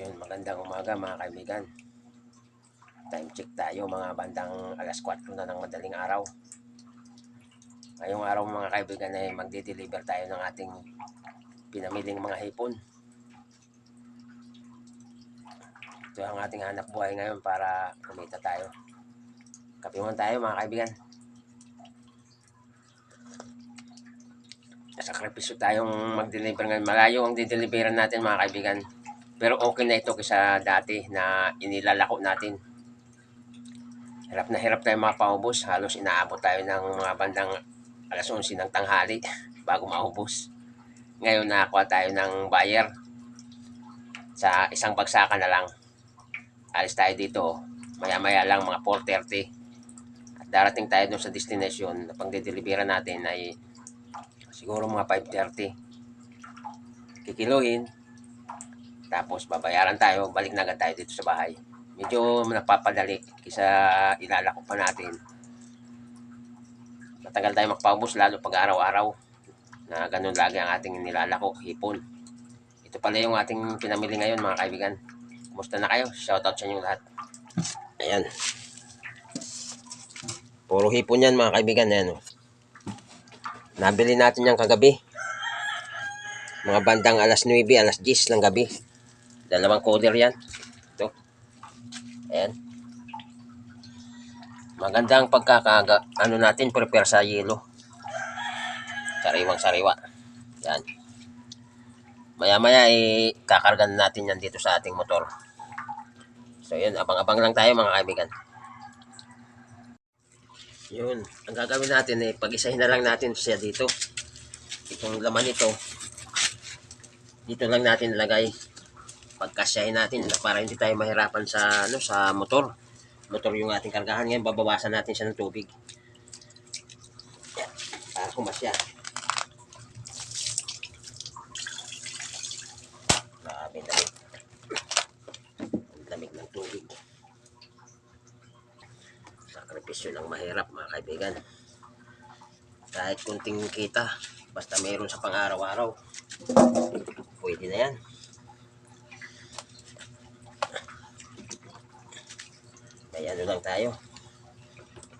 Yun, magandang umaga mga kaibigan. Time check tayo mga bandang alas 4 na ng madaling araw. Ngayong araw mga kaibigan ay magde-deliver tayo ng ating pinamiling mga hipon. Ito ang ating hanap buhay ngayon para kumita tayo. Kapiwan tayo mga kaibigan. Sakripisyo tayong mag-deliver ngayon. Malayo ang dideliveran natin mga kaibigan. Pero okay na ito kaysa dati na inilalako natin. Hirap na hirap tayo mapaubos. Halos inaabot tayo ng mga bandang alas 11 ng tanghali bago maubos. Ngayon nakakuha tayo ng buyer sa isang bagsakan na lang. Alis tayo dito. Maya-maya lang mga 4.30. At darating tayo dun sa destination na pang dideliveran natin ay siguro mga 5.30. Kikiluhin, tapos babayaran tayo, balik na agad tayo dito sa bahay. Medyo napapadali kaysa ilalako pa natin. Matagal tayo magpaubos lalo pag araw-araw na ganun lagi ang ating nilalako, hipon. Ito pala yung ating pinamili ngayon mga kaibigan. Kumusta na kayo? Shoutout sa inyo lahat. Ayan. Puro hipon yan mga kaibigan. Ayan, oh. Nabili natin yan kagabi. Mga bandang alas 9, alas 10 ng gabi. Dalawang coder yan. Ito. Ayan. Magandang pagkakaga, ano natin, prepare sa yelo. Sariwang sariwa. Yan. Maya-maya, eh, kakargan natin yan dito sa ating motor. So, yun. Abang-abang lang tayo, mga kaibigan. Yun. Ang gagawin natin, eh, pag-isahin na lang natin siya dito. Itong laman nito, dito lang natin ilagay pagkasyahin natin para hindi tayo mahirapan sa ano sa motor. Motor yung ating kargahan ngayon, babawasan natin siya ng tubig. Para kumasya. Grabe lamig. Ang lamig ng tubig. Sakripisyo lang mahirap mga kaibigan. Kahit kunting kita, basta mayroon sa pang-araw-araw, pwede na yan. May ano lang tayo.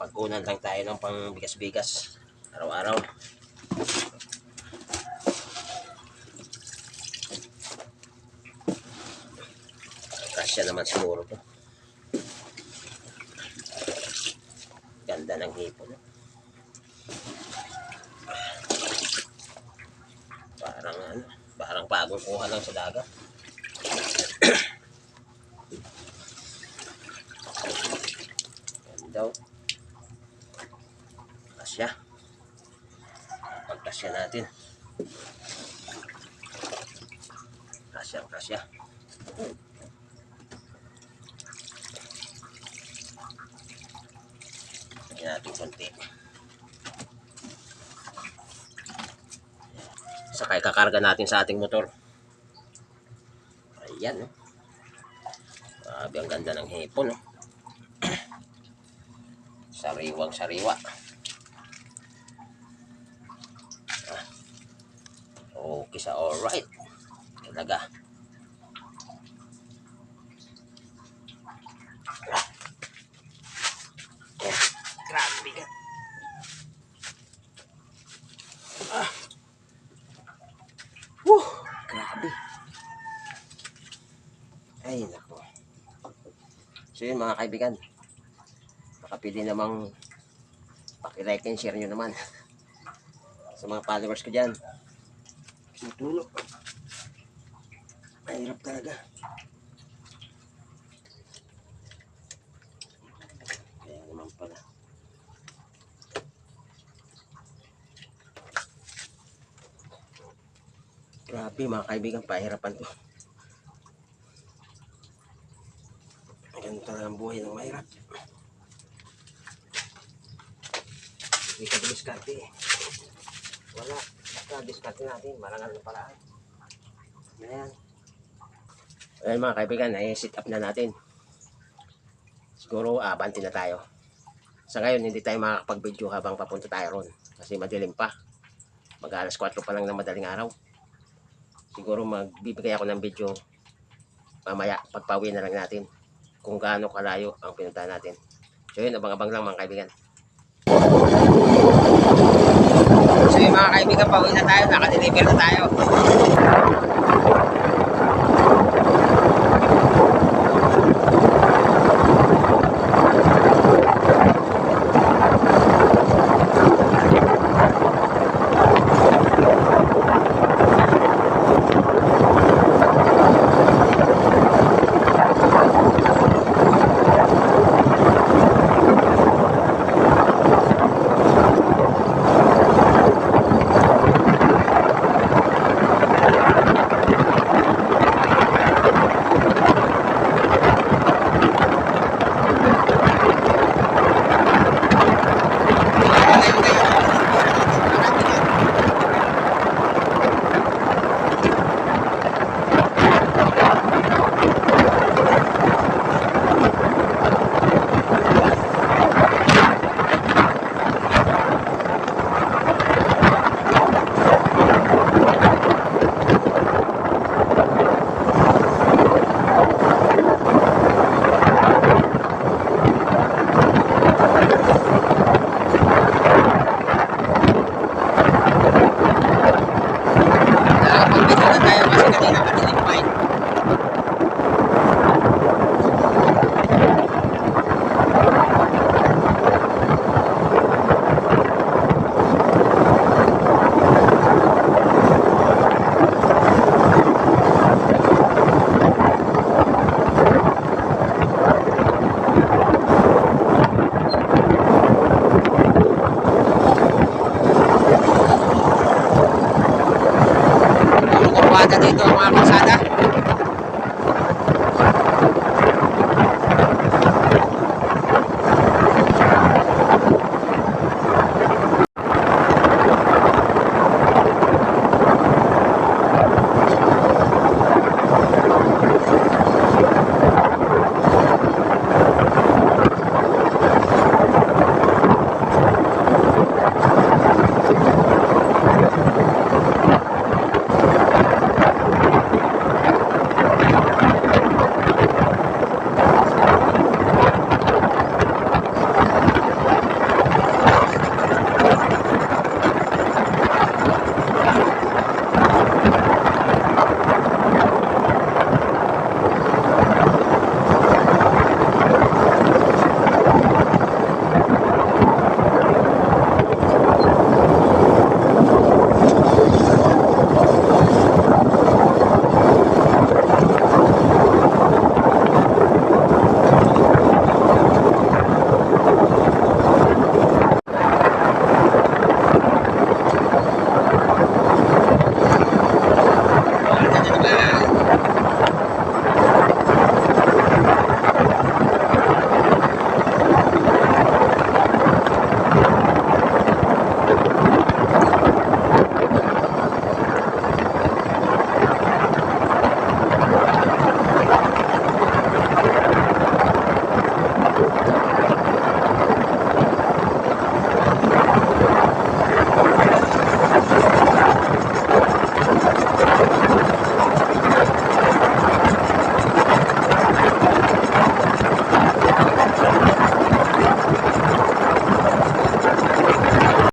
Pagkunan lang tayo ng pang bigas-bigas araw-araw. Kasya naman siguro to. Ganda ng hipon. eh. Parang ano, parang bagong kuha lang sa dagat. Daw. Kasya. Pagkasya natin. Kasya, kasya. Yan natin konti. Saka ikakarga natin sa ating motor. Ayan? Grabe, ang ganda ng hipon, no? Sariwang sariwa. Okay sa alright. Talaga. Ah. Ay, nako. So yun mga kaibigan. Pwede namang pakilike and share nyo naman. Sa mga followers ko dyan. Matulog. Mahirap talaga. Kaya naman pala. Grabe mga kaibigan, pahirapan to. Ganito talaga ang buhay ng mahirap. Hindi ka diskarte. Wala. Basta diskarte natin. Marangal na paraan. Ayan. Ayan mga kaibigan, ay sit up na natin. Siguro abanti na tayo. Sa ngayon, hindi tayo makakapag-video habang papunta tayo ron. Kasi madilim pa. Mag alas 4 pa lang ng madaling araw. Siguro magbibigay ako ng video mamaya pagpawi na lang natin kung gaano kalayo ang pinuntahan natin. So yun, abang-abang lang mga kaibigan. Mga kaibigan, pauwi na tayo, nakadeliver na tayo. dito ang mga kalsada.